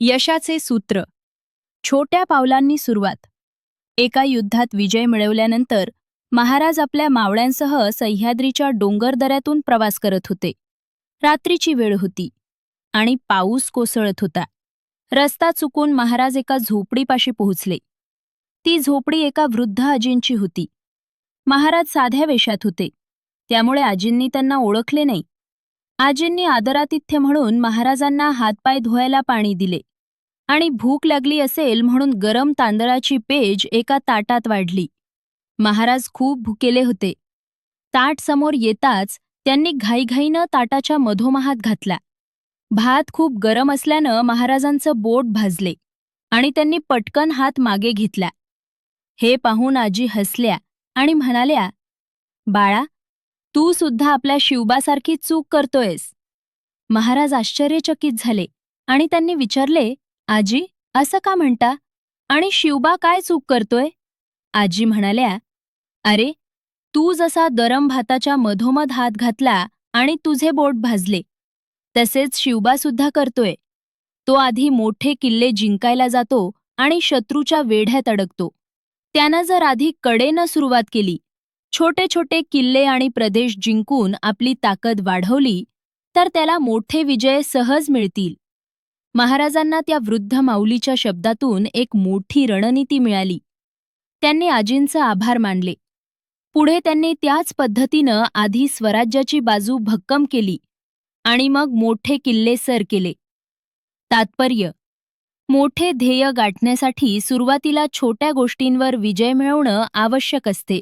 यशाचे सूत्र. छोट्या पावलांनी सुरुवात. एका युद्धात विजय मिळवल्यानंतर महाराज आपल्या मावळ्यांसह सह्याद्रीच्या डोंगरदऱ्यातून प्रवास करत होते. रात्रीची वेळ होती आणि पाऊस कोसळत होता. रस्ता चुकून महाराज एका झोपडीपाशी पोहोचले. ती झोपडी एका वृद्ध आजींची होती. महाराज साध्या वेशात होते. त्यामुळे आजींनी त्यांना ओळखले नाही. आजींनी आदरातिथ्य म्हणून महाराजांना हातपाय धुवायला पाणी दिले. आणि भूक लागली असेल म्हणून गरम तांदळाची पेज एका ताटात वाढली. महाराज खूप भुकेले होते. ताट समोर येताच त्यांनी घाईघाईनं ताटाच्या मधोमहात घातला. भात खूप गरम असल्यानं महाराजांचं बोट भाजले आणि त्यांनी पटकन हात मागे घेतला. हे पाहून आजी हसल्या आणि म्हणाल्या बाळा तू सुद्धा आपल्या शिवबासारखी चूक करतोयस. महाराज आश्चर्यचकित झाले आणि त्यांनी विचारले आजी असं का म्हणता? आणि शिवबा काय चूक करतोय? आजी म्हणाल्या अरे तू जसा गरम भाताच्या मधोमध हात घातला आणि तुझे बोट भाजले तसेच शिवबा सुद्धा करतोय. तो आधी मोठे किल्ले जिंकायला जातो आणि शत्रूच्या वेढ्यात अडकतो. त्यानं जर आधी कडेनं सुरुवात केली छोटे छोटे किल्ले आणि प्रदेश जिंकून आपली ताकद वाढवली तर त्याला मोठे विजय सहज मिळतील. महाराजांना त्या वृद्ध माऊलीच्या शब्दातून एक मोठी रणनीती मिळाली. त्यांनी आजींचं आभार मानले. पुढे त्यांनी त्याच पद्धतीनं आधी स्वराज्याची बाजू भक्कम केली आणि मग मोठे किल्ले सर केले. तात्पर्य मोठे ध्येय गाठण्यासाठी सुरुवातीला छोट्या गोष्टींवर विजय मिळवणं आवश्यक असते.